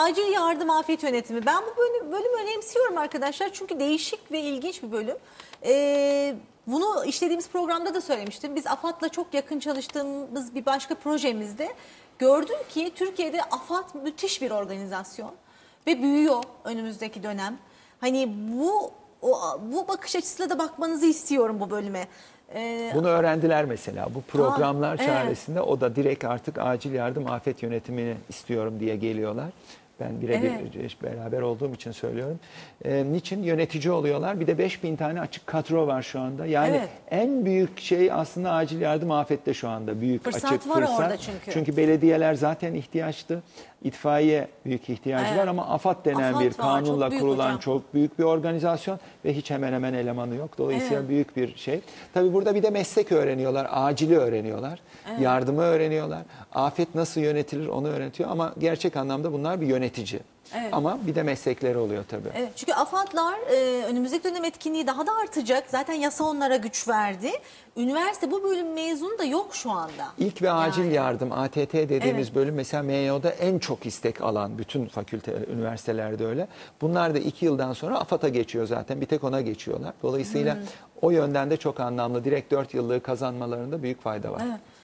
acil yardım afet yönetimi. Ben bu bölüm, bölümü önemsiyorum arkadaşlar çünkü değişik ve ilginç bir bölüm. Ee, bunu işlediğimiz programda da söylemiştim. Biz AFAD'la çok yakın çalıştığımız bir başka projemizde gördüm ki Türkiye'de AFAD müthiş bir organizasyon ve büyüyor önümüzdeki dönem. Hani bu o, bu bakış açısıyla da bakmanızı istiyorum bu bölüme. Ee, Bunu öğrendiler mesela. Bu programlar evet. çaresinde o da direkt artık acil yardım afet yönetimini istiyorum diye geliyorlar. Ben birebir beraber olduğum için söylüyorum. Ee, niçin? Yönetici oluyorlar. Bir de 5000 tane açık kadro var şu anda. Yani Evet. en büyük şey aslında acil yardım afette şu anda. Büyük Fırsat açık var fırsat. orada çünkü. Çünkü belediyeler zaten ihtiyaçtı. İtfaiye büyük ihtiyacı Evet. var ama AFAD denen AFAD bir var, kanunla çok kurulan hocam. çok büyük bir organizasyon ve hiç hemen hemen elemanı yok. Dolayısıyla Evet. büyük bir şey. Tabii burada bir de meslek öğreniyorlar, acili öğreniyorlar, yardımı öğreniyorlar. Afet nasıl yönetilir onu öğretiyor ama gerçek anlamda bunlar bir yönetici. Evet. Ama bir de meslekleri oluyor tabii. Evet, çünkü AFAD'lar e, önümüzdeki dönem etkinliği daha da artacak. Zaten yasa onlara güç verdi. Üniversite bu bölüm mezunu da yok şu anda. İlk ve acil Yani. yardım ATT dediğimiz Evet. bölüm mesela MEO'da en çok istek alan bütün fakülte üniversitelerde öyle. Bunlar da iki yıldan sonra AFAD'a geçiyor zaten bir tek ona geçiyorlar. Dolayısıyla Hmm. o yönden de çok anlamlı. Direkt dört yıllığı kazanmalarında büyük fayda var. Evet.